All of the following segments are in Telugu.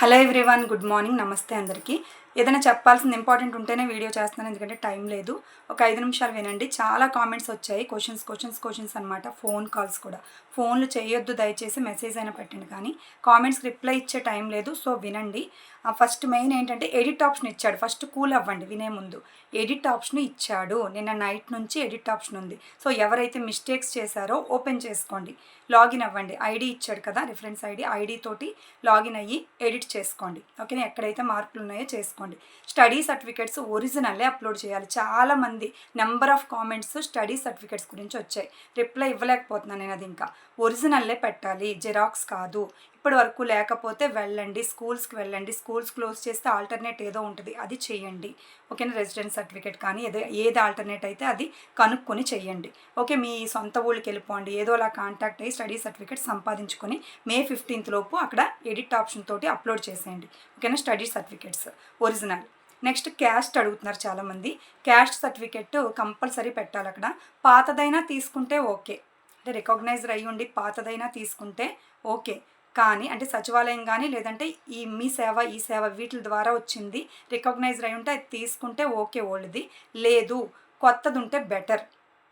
Hello everyone good morning. నమస్తే అందరికీ. ఏదైనా చెప్పాల్సింది ఇంపార్టెంట్ ఉంటేనే వీడియో చేస్తున్నాను ఎందుకంటే టైం లేదు. ఒక ఐదు నిమిషాలు వినండి. చాలా కామెంట్స్ వచ్చాయి. క్వశ్చన్స్ క్వశ్చన్స్ క్వశ్చన్స్ అనమాట ఫోన్ కాల్స్ కూడా. ఫోన్లు చేయొద్దు దయచేసి మెసేజ్ అయినా పెట్టండి కానీ కామెంట్స్కి రిప్లై ఇచ్చే టైం లేదు సో వినండి. ఫస్ట్ మెయిన్ ఏంటంటే ఎడిట్ ఆప్షన్ ఇచ్చాడు. ఫస్ట్ కూల్ అవ్వండి వినే ముందు. ఎడిట్ ఆప్షన్ ఇచ్చాడు. నిన్న నైట్ నుంచి ఎడిట్ ఆప్షన్ ఉంది. సో ఎవరైతే మిస్టేక్స్ చేశారో ఓపెన్ చేసుకోండి. లాగిన్ అవ్వండి. ఐడి ఇచ్చాడు కదా రిఫరెన్స్ ఐడి ఐడి తోటి లాగిన్ అయ్యి ఎడిట్ చేసుకోండి. ఓకేనా? ఎక్కడైతే మార్పులు ఉన్నాయో చేసుకోండి. స్టడీ సర్టిఫికేట్స్ ఒరిజినల్లే అప్లోడ్ చేయాలి. చాలామంది number of comments study certificates గురించి వచ్చాయి. రిప్లై ఇవ్వలేకపోతున్నాను నేను అది ఇంకా ఒరిజినల్లే పెట్టాలి. జెరాక్స్ కాదు. ఇప్పటి వరకు లేకపోతే వెళ్ళండి స్కూల్స్కి వెళ్ళండి స్కూల్స్ క్లోజ్ చేస్తే ఆల్టర్నేట్ ఏదో ఉంటుంది అది చేయండి. ఓకేనా? రెసిడెన్స్ సర్టిఫికేట్ కానీ ఏదో ఏది ఆల్టర్నేట్ అయితే అది కనుక్కొని చేయండి. ఓకే మీ సొంత ఊళ్ళకి వెళ్ళిపోండి ఏదో అలా కాంటాక్ట్ అయ్యి స్టడీ సర్టిఫికేట్ సంపాదించుకొని మే ఫిఫ్టీన్త్ లోపు అక్కడ ఎడిట్ ఆప్షన్ తోటి అప్లోడ్ చేసేయండి. ఓకేనా? Study certificates original. Next caste అడుగుతున్నారు చాలామంది. క్యాస్ట్ సర్టిఫికెట్ కంపల్సరీ పెట్టాలి అక్కడ. పాతదైనా తీసుకుంటే ఓకే. అంటే రికగ్నైజ్డ్ అయ్యి ఉండి పాతదైనా తీసుకుంటే ఓకే. కానీ అంటే సచివాలయం కానీ లేదంటే ఈ మీ సేవ ఈ సేవ వీటి ద్వారా వచ్చింది రికగ్నైజ్డ్ అయి ఉంటే అది తీసుకుంటే ఓకే ఓల్డ్ది. లేదు కొత్తది ఉంటే బెటర్.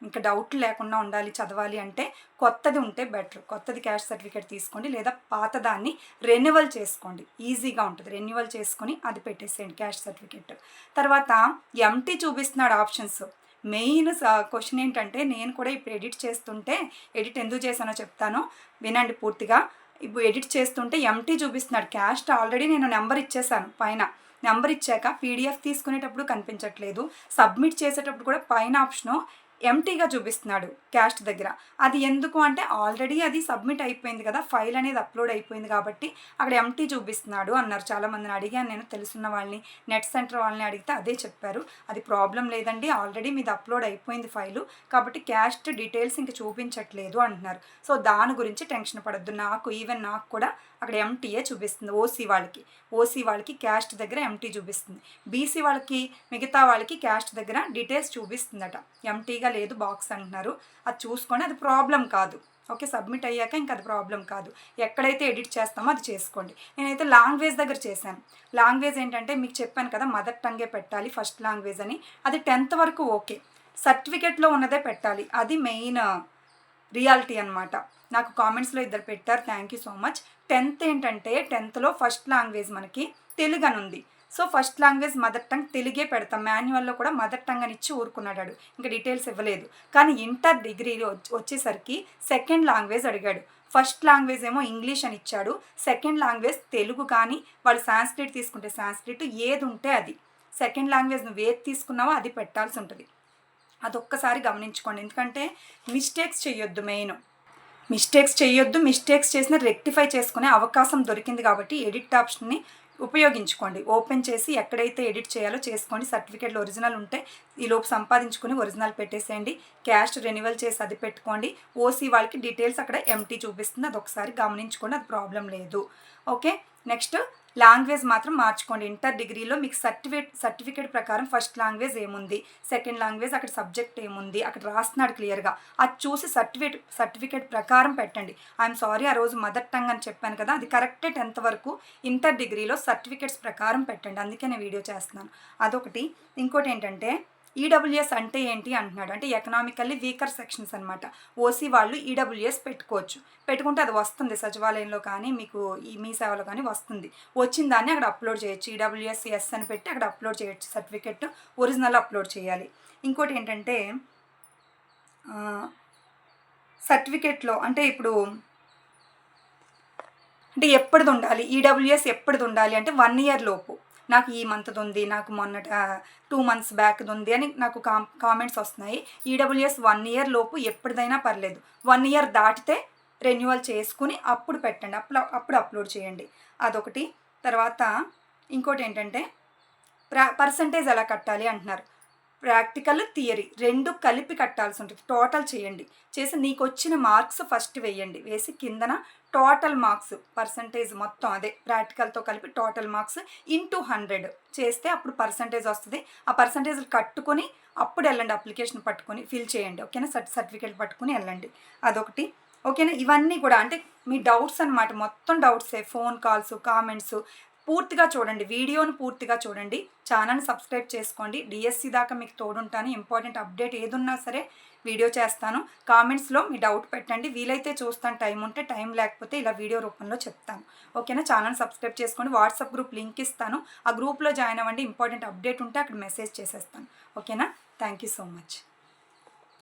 ఇంకా డౌట్ లేకుండా ఉండాలి చదవాలి అంటే కొత్తది ఉంటే బెటర్. కొత్తది క్యాష్ సర్టిఫికేట్ తీసుకోండి లేదా పాతదాన్ని రెన్యువల్ చేసుకోండి. ఈజీగా ఉంటుంది. రెన్యువల్ చేసుకొని అది పెట్టేసేయండి క్యాష్ సర్టిఫికేట్. తర్వాత ఎంటీ చూపిస్తున్నాడు ఆప్షన్స్. మెయిన్ క్వశ్చన్ ఏంటంటే నేను కూడా ఇప్పుడు ఎడిట్ చేస్తుంటే ఎడిట్ ఎందుకు చేశానో చెప్తాను. వినండి పూర్తిగా. ఇప్పుడు ఎడిట్ చేస్తుంటే ఎంటీ చూపిస్తున్నాడు. క్యాస్ట్ ఆల్రెడీ నేను నెంబర్ ఇచ్చేసాను పైన. నెంబర్ ఇచ్చాక పీడిఎఫ్ తీసుకునేటప్పుడు కనిపించట్లేదు. సబ్మిట్ చేసేటప్పుడు కూడా పైన ఆప్షను ఎంటీగా చూపిస్తున్నాడు క్యాస్ట్ దగ్గర. అది ఎందుకు అంటే ఆల్రెడీ అది సబ్మిట్ అయిపోయింది కదా ఫైల్ అనేది అప్లోడ్ అయిపోయింది కాబట్టి అక్కడ ఎంటీ చూపిస్తున్నాడు అన్నారు. చాలామందిని అడిగాను నేను తెలుసున్న వాళ్ళని నెట్ సెంటర్ వాళ్ళని అడిగితే అదే చెప్పారు. అది ప్రాబ్లం లేదండి ఆల్రెడీ మీది అప్లోడ్ అయిపోయింది ఫైలు కాబట్టి క్యాస్ట్ డీటెయిల్స్ ఇంక చూపించట్లేదు అంటున్నారు. సో దాని గురించి టెన్షన్ పడద్దు. నాకు ఈవెన్ నాకు కూడా అక్కడ ఎంటీఏ చూపిస్తుంది ఓసీ వాళ్ళకి. ఓసీ వాళ్ళకి క్యాస్ట్ దగ్గర ఎంటీ చూపిస్తుంది. బీసీ వాళ్ళకి మిగతా వాళ్ళకి క్యాస్ట్ దగ్గర డీటెయిల్స్ చూపిస్తుందట. ఎంటీగా లేదు బాక్స్ అంటున్నారు. అది చూసుకొని అది ప్రాబ్లం కాదు. ఓకే సబ్మిట్ అయ్యాక ఇంకా అది ప్రాబ్లం కాదు. ఎక్కడైతే ఎడిట్ చేస్తామో అది చేసుకోండి. నేనైతే లాంగ్వేజ్ దగ్గర చేశాను. లాంగ్వేజ్ ఏంటంటే మీకు చెప్పాను కదా మదర్ టంగే పెట్టాలి ఫస్ట్ లాంగ్వేజ్ అని. అది టెన్త్ వరకు ఓకే సర్టిఫికెట్లో ఉన్నదే పెట్టాలి. అది మెయిన్ రియాలిటీ అనమాట నాకు కామెంట్స్లో ఇద్దరు పెట్టారు. Thank you so much tenth ఏంటంటే టెన్త్లో ఫస్ట్ లాంగ్వేజ్ మనకి తెలుగు అని ఉంది. So first language mother tongue తెలుగే పెడతాం. మాన్యువల్లో కూడా మదర్ టంగ్ అని ఇచ్చి ఊరుకున్నాడు ఇంకా డీటెయిల్స్ ఇవ్వలేదు. కానీ ఇంటర్ డిగ్రీలో వచ్చేసరికి సెకండ్ లాంగ్వేజ్ అడిగాడు. ఫస్ట్ లాంగ్వేజ్ ఏమో ఇంగ్లీష్ అని ఇచ్చాడు. సెకండ్ లాంగ్వేజ్ తెలుగు కానీ వాళ్ళు సాంస్క్రిట్ తీసుకుంటే సాంస్క్రిట్ ఏది ఉంటే అది. సెకండ్ లాంగ్వేజ్ నువ్వు ఏది తీసుకున్నావో అది పెట్టాల్సి ఉంటుంది. అదొక్కసారి గమనించుకోండి. ఎందుకంటే మిస్టేక్స్ చేయొద్దు మెయిన్. మిస్టేక్స్ చేయొద్దు మిస్టేక్స్ చేసిన రెక్టిఫై చేసుకునే అవకాశం దొరికింది కాబట్టి ఎడిట్ ఆప్షన్ని ఉపయోగించుకోండి. ఓపెన్ చేసి ఎక్కడైతే ఎడిట్ చేయాలో చేసుకోండి. సర్టిఫికేట్లు ఒరిజినల్ ఉంటే ఈ లోపు సంపాదించుకుని ఒరిజినల్ పెట్టేసేయండి. క్యాష్ రెన్యువల్ చేసి అది పెట్టుకోండి. ఓసీ వాళ్ళకి డీటెయిల్స్ అక్కడ ఎంటీ చూపిస్తుంది. అది ఒకసారి గమనించుకోండి. అది ప్రాబ్లం లేదు. ఓకే? నెక్స్ట్ లాంగ్వేజ్ మాత్రం మార్చుకోండి. ఇంటర్ డిగ్రీలో మీకు సర్టిఫికేట్ సర్టిఫికేట్ ప్రకారం ఫస్ట్ లాంగ్వేజ్ ఏముంది? సెకండ్ లాంగ్వేజ్ అక్కడ సబ్జెక్ట్ ఏముంది? అక్కడ రాస్తున్నాడు క్లియర్గా. అది చూసి సర్టిఫికేట్ సర్టిఫికేట్ ప్రకారం పెట్టండి. ఐఎమ్ సారీ ఆ రోజు మదర్ టంగ్ అని చెప్పాను కదా అది కరెక్టే టెన్త్ వరకు ఇంటర్ డిగ్రీలో సర్టిఫికేట్స్ ప్రకారం పెట్టండి. అందుకే నేను వీడియో చేస్తున్నాను. అదొకటి. ఇంకోటి ఏంటంటే ఈడబ్ల్యూఎస్ అంటే ఏంటి అంటున్నాడు. అంటే ఎకనామికల్లీ వీకర్ సెక్షన్స్ అనమాట ఓసీ వాళ్ళు ఈడబ్ల్యూఎస్ పెట్టుకోవచ్చు. పెట్టుకుంటే అది వస్తుంది సచివాలయంలో కానీ మీకు ఈ మీ సేవలో కానీ వస్తుంది. వచ్చిన దాన్ని అక్కడ అప్లోడ్ చేయొచ్చు. ఈడబ్ల్యూఎస్ ఎస్ అని పెట్టి అక్కడ అప్లోడ్ చేయొచ్చు. సర్టిఫికెట్ ఒరిజినల్ అప్లోడ్ చేయాలి. ఇంకోటి ఏంటంటే సర్టిఫికెట్లో అంటే ఇప్పుడు అంటే ఎప్పటిది ఉండాలి? ఈడబ్ల్యూఎస్ ఎప్పటిది ఉండాలి? అంటే వన్ ఇయర్ లోపు. నాకు ఈ మంత్ది ఉంది నాకు మొన్నట టూ మంత్స్ బ్యాక్ది ఉంది అని నాకు కామ్ కామెంట్స్ వస్తున్నాయి. ఈడబ్ల్యూఎస్ వన్ ఇయర్ లోపు ఎప్పటిదైనా పర్లేదు. వన్ ఇయర్ దాటితే రెన్యువల్ చేసుకుని అప్పుడు పెట్టండి. అప్పుడు అప్పుడు అప్లోడ్ చేయండి. అదొకటి. తర్వాత ఇంకోటి ఏంటంటే పర్సంటేజ్ ఎలా కట్టాలి అంటున్నారు. ప్రాక్టికల్ థియరీ రెండు కలిపి కట్టాల్సి ఉంటుంది. టోటల్ చేయండి. చేసి నీకు వచ్చిన మార్క్స్ ఫస్ట్ వేయండి. వేసి కిందన టోటల్ మార్క్స్ పర్సంటేజ్ మొత్తం అదే ప్రాక్టికల్తో కలిపి టోటల్ మార్క్స్ ఇంటూ హండ్రెడ్. చేస్తే అప్పుడు పర్సంటేజ్ వస్తుంది. ఆ పర్సంటేజ్ కట్టుకొని అప్పుడు వెళ్ళండి అప్లికేషన్ పట్టుకొని ఫిల్ చేయండి. ఓకేనా? సర్టి సర్టిఫికేట్ పట్టుకొని వెళ్ళండి. అదొకటి. ఓకేనా? ఇవన్నీ కూడా అంటే మీ డౌట్స్ అనమాట మొత్తం డౌట్సే. ఫోన్ కాల్స్ కామెంట్స్ పూర్తిగా చూడండి వీడియోను పూర్తిగా చూడండి. ఛానల్ సబ్స్క్రైబ్ చేసుకోండి. డిఎస్సి దాకా మీకు తోడుంటాను. ఇంపార్టెంట్ అప్డేట్ ఏదున్నా సరే వీడియో చేస్తాను. కామెంట్స్లో మీ డౌట్ పెట్టండి. వీలైతే చూస్తాను. టైం ఉంటే టైం లేకపోతే ఇలా వీడియో రూపంలో చెప్తాను. ఓకేనా? ఛానల్ సబ్స్క్రైబ్ చేసుకోండి. వాట్సాప్ గ్రూప్ లింక్ ఇస్తాను. ఆ గ్రూప్లో జాయిన్ అవ్వండి. ఇంపార్టెంట్ అప్డేట్ ఉంటే అక్కడ మెసేజ్ చేసేస్తాను. ఓకేనా? Thank you so much.